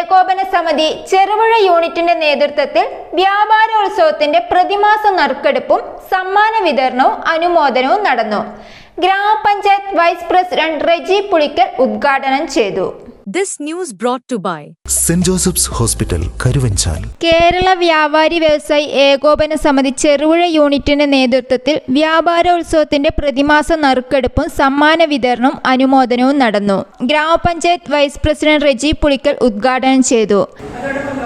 ഏകോപന സമിതി ചെറുപുഴ യൂണിറ്റിന്റെ നേതൃത്വത്തിൽ വ്യാപാരോത്സവത്തിന്റെ പ്രതിമാസ നറുക്കെടുപ്പും സമ്മാന വിതരണവും അനുമോദനവും നടന്നു. ഗ്രാമപഞ്ചായത്ത് വൈസ് പ്രസിഡന്റ് റെജി പുളിക്കൽ ഉദ്ഘാടനം ചെയ്തു. This news brought to by Saint Joseph's hospital Karuvanchal Kerala വ്യാപാരി വ്യവസായി ഏകോപന സമിതി ചെറുപുഴ യൂണിറ്റിന്റെ നേതൃത്വത്തിൽ വ്യാപാരോത്സവത്തിന്റെ പ്രതിമാസ നറുക്കെടുപ്പും സമ്മാന വിതരണവും അനുമോദനവും നടന്നു. ഗ്രാമപഞ്ചായത്ത് വൈസ് പ്രസിഡന്റ് റെജി പുളിക്കൽ ഉദ്ഘാടനം ചെയ്തു. അതോടൊപ്പം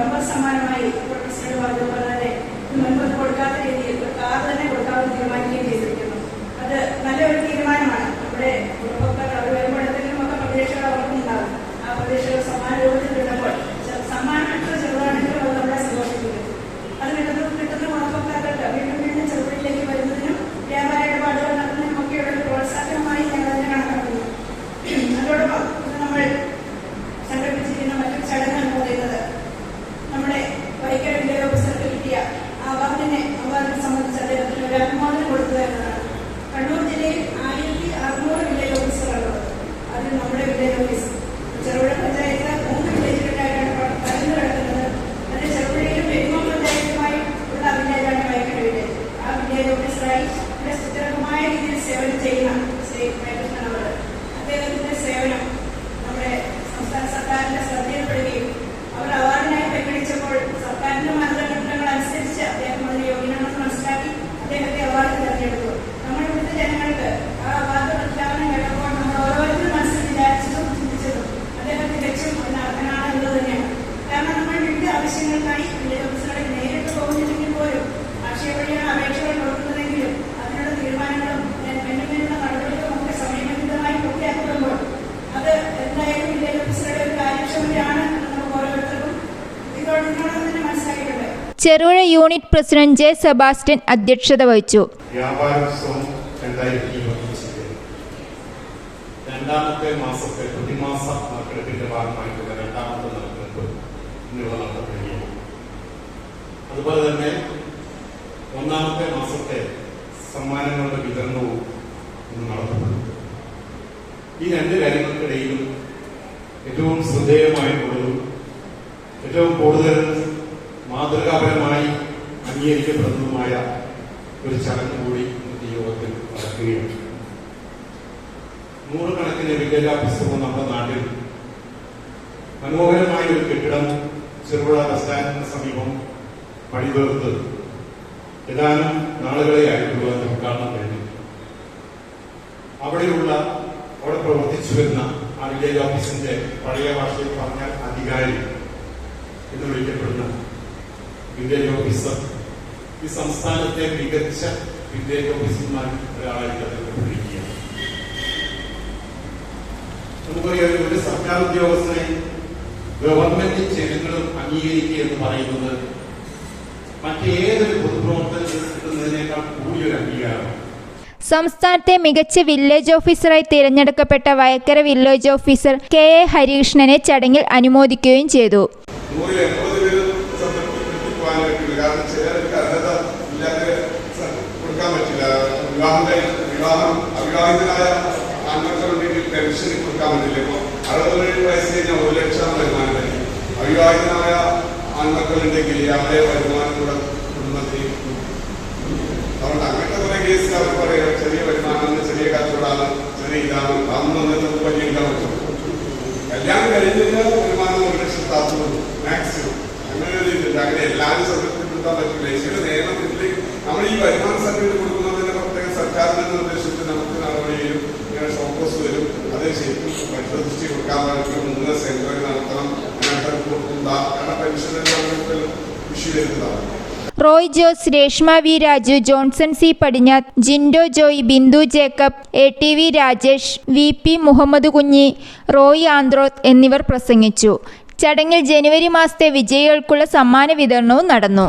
ആവശ്യങ്ങൾക്കായി വില്ലേജ് ഓഫീസറുടെ നേരിട്ട് പോകുന്നില്ലെങ്കിൽ പോലും അക്ഷയ വഴിയാണ് അപേക്ഷകൾ കൊടുക്കുന്നതെങ്കിലും അതിനുള്ള തീരുമാനങ്ങളും മെല്ലുമെല്ലുള്ള നടപടികളും ഒക്കെ സമയബന്ധിതമായി പൂർത്തിയാക്കപ്പെടുമ്പോൾ അത് എന്തായാലും വില്ലേജ് ഓഫീസറുടെ ഒരു കാര്യക്ഷമതയാണ് എന്ന് നമുക്ക് ഓരോരുത്തർക്കും ഇതിനോട് ഇതിനോടൊപ്പം തന്നെ മനസ്സിലാക്കിയിട്ടുണ്ട്. Cherupuzha unit president J Sebastian അധ്യക്ഷത വഹിച്ചു. വ്യാപാരോത്സവം രണ്ടായിരത്തി രണ്ടാമത്തെ മാസത്തെ പ്രതിമാസ നറുക്കെടുപ്പിന്റെ ഭാഗമായിട്ടുള്ള രണ്ടാമത്തെ നറുക്കെടുപ്പ് അതുപോലെ തന്നെ ഒന്നാമത്തെ മാസത്തെ സമ്മാനങ്ങളുടെ വിതരണവും ഇന്ന് നടത്തപ്പെടും ഈ രണ്ട് കാര്യങ്ങൾക്കിടയിലും ഏറ്റവും ശ്രദ്ധേയമായിട്ടുള്ളതും ഏറ്റവും കൂടുതൽ മാതൃകാപരമായി അംഗീകരിക്കപ്പെടുന്നതുമായ ഒരു ചടങ്ങ് കൂടി ഇന്നത്തെ യോഗത്തിൽ നടക്കുകയാണ്. നൂറുകണക്കിന് വിദ്യാഭ്യാസവും നമ്മുടെ നാട്ടിൽ മനോഹരമായ ഒരു കെട്ടിടം ചെറുപുഴ ബസ് സ്റ്റാൻഡിന് സമീപം പണിതീർത്ത്. ഏതാനും നാളുകളെ ആയിട്ടുള്ള ഉദ്ഘാടനം കഴിഞ്ഞു അവിടെയുള്ള അവിടെ പ്രവർത്തിച്ചു വരുന്ന ആ വില്ലേജ് ഓഫീസിന്റെ പഴയ ഭാഷയിൽ പറഞ്ഞാൽ അധികാരി എന്ന് വിളിക്കപ്പെടുന്ന വില്ലേജ് ഓഫീസർ ഈ സംസ്ഥാനത്തെ മികച്ച വില്ലേജ് ഓഫീസർമാരിൽ ഒരാളായിട്ട് നമുക്കറിയാം ഒരു സർക്കാർ ഉദ്യോഗസ്ഥനെ ഗവൺമെന്റ് ജനങ്ങളും അംഗീകരിക്കുക എന്ന് പറയുന്നത് മറ്റേതൊരു പൊതുപ്രവർത്തനം കിട്ടുന്നതിനേക്കാൾ കൂടിയൊരു അംഗീകാരമാണ് സംസ്ഥാനത്തെ മികച്ച വില്ലേജ് ഓഫീസറായി തിരഞ്ഞെടുക്കപ്പെട്ട Vayakkara village officer K A ഹരികൃഷ്ണനെ ചടങ്ങിൽ അനുമോദിക്കുകയും ചെയ്തു. അവിവാഹിതനായ ആൺമക്കളുണ്ടെങ്കിൽ അവരെ വരുമാനത്തോടെ കുടുംബത്തിൽ അതുകൊണ്ട് അങ്ങനത്തെ കുറെ കേസിൽ അവർ പറയാം ചെറിയ വരുമാനം ചെറിയ കച്ചവടമാണ് ചെറിയ ഇതാണ്. അന്ന് വന്നിട്ട് വലിയ ഉണ്ടാവും കല്യാണം കഴിഞ്ഞിട്ട് വരുമാനം ഒരു ലക്ഷത്താത്തുള്ളൂ മാക്സിമം അങ്ങനെ ഒരു ഇതില്ല അങ്ങനെ എല്ലാവരും സംതൃപ്തിപ്പെടുത്താൻ പറ്റില്ല. ഇതിന് നിയമത്തിൽ നമ്മൾ ഈ വരുമാന സർട്ടിഫിക്കറ്റ് കൊടുക്കുന്നതിന് പ്രത്യേക സർക്കാരിന്റെ നിർദ്ദേശത്തിൽ നമുക്ക് നടപടി വരും. ഇങ്ങനെ ഫോക്കസ് വരും. അത് ശരിക്കും പരിശോധിച്ച് കൊടുക്കാൻ പറ്റും മൂന്ന് സെൻക്വയറി Roy Jose Reshma V Raju Johnson C Padinjath Jindo Joy Bindu Jacob A T V Rajesh V P Muhammad Kunhi Roy Anthroth എന്നിവർ പ്രസംഗിച്ചു. ചടങ്ങിൽ ജനുവരി മാസത്തെ വിജയികൾക്കുള്ള സമ്മാന വിതരണവും നടന്നു.